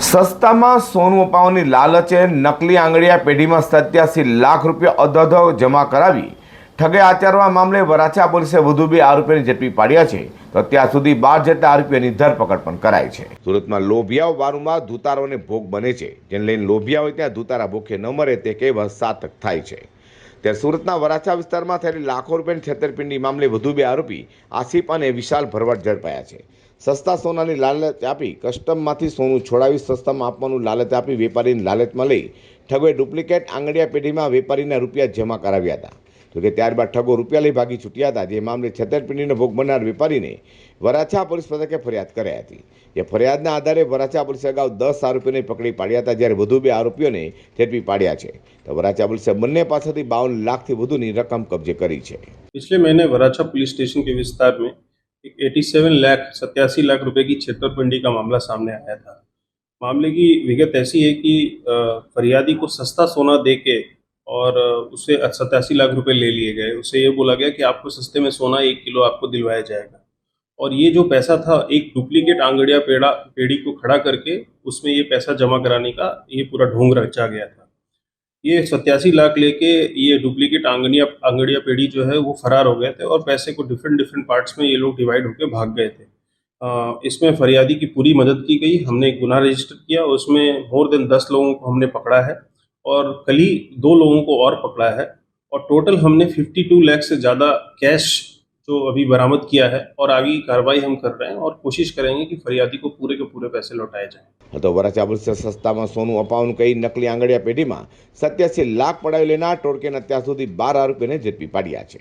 સસ્તામાં સોનું અપાવવાની લાલચે નકલી આંગળીયા પેઢીમાં સત્યાસી લાખ રૂપિયા અધધ જમા કરાવી. ઠગે આચરવા મામલે વરાછા પોલીસે વધુ બે આરોપીને ઝડપી પાડ્યા છે. તો અત્યાર સુધી બાર જેટલા આરોપીઓની ધરપકડ પણ કરાઈ છે. સુરતમાં લોભિયાઓ વારંવાર ધુતારોને ભોગ બને છે. જેને લઈને લોભિયા હોય ત્યાં ધુતારા ભૂખે ન મરે તે કહેવત સાતક થાય છે. ત્યારે સુરતના વરાછા વિસ્તારમાં થયેલી લાખો રૂપિયાની છેતરપિંડી મામલે વધુ બે આરોપી આસિફ અને વિશાલ ભરવાડ ઝડપાયા છે. સસ્તા સોનાની લાલચ આપી કસ્ટમમાંથી સોનું છોડાવી સસ્તામાં આપવાનું લાલચ આપી વેપારીની લાલચમાં લઈ ઠગોએ ડુપ્લિકેટ આંગળીયા પેઢીમાં વેપારીના રૂપિયા જમા કરાવ્યા હતા. જોકે ત્યારબાદ ઠગો રૂપિયા લઈ ભાગી છૂટ્યા હતા જે મામલે છેતરપિંડીનો ભોગ બનનાર વેપારીને વરાછા પોલીસ મથકે ફરિયાદ કરાઈ હતી એ ફરિયાદના આધારે વરાછા પોલીસે અગાઉ દસ આરોપીઓને પકડી પાડ્યા હતા જ્યારે વધુ બે આરોપીઓને ઝડપી પાડ્યા છે તો વરાછા પોલીસે બંને પાસેથી બાવન લાખથી વધુની રકમ કબજે કરી છે पिछले महीने वराछा पुलिस स्टेशन के विस्तार में एक 87 लाख सत्यासी लाख रुपए की छेतरपिंडी का मामला सामने आया था मामले की विगत ऐसी है कि अ, फरियादी को सस्ता सोना दे के और उससे सतासी लाख रुपए ले लिए गए। उससे ये बोला गया कि आपको सस्ते में सोना एक किलो आपको दिलवाया जाएगा। और ये जो पैसा था, एक डुप्लीकेट आंगड़िया पेड़ा, पेड़ी को खड़ा करके उसमें ये पैसा जमा कराने का ये पूरा ढोंग रचा गया था। ये सत्यासी लाख लेके ये डुप्लीकेट आंगड़िया आंगड़िया पेड़ी जो है वो फरार हो गए थे और पैसे को डिफरेंट डिफरेंट पार्ट्स में ये लोग डिवाइड होकर भाग गए थे। इसमें फरियादी की पूरी मदद की गई। हमने गुना रजिस्टर किया उसमें मोर देन दस लोगों को हमने पकड़ा है। और कल ही दो लोगों को और पकड़ा है और टोटल हमने 52 लाख से ज़्यादा कैश जो अभी बरामद किया है और आगे की कार्रवाई हम कर रहे हैं और कोशिश करेंगे कि फरियादी को पूरे के पूरे पैसे लौटाए जाएं તો વરાછા પોલીસે સસ્તામાં સોનું અપાવવાનું કહી નકલી આંગળીયા પેઢીમાં સત્યાસી લાખ પડાવી લેનાર ટોળકેને અત્યાર સુધી બાર આરોપીને ઝડપી પાડ્યા છે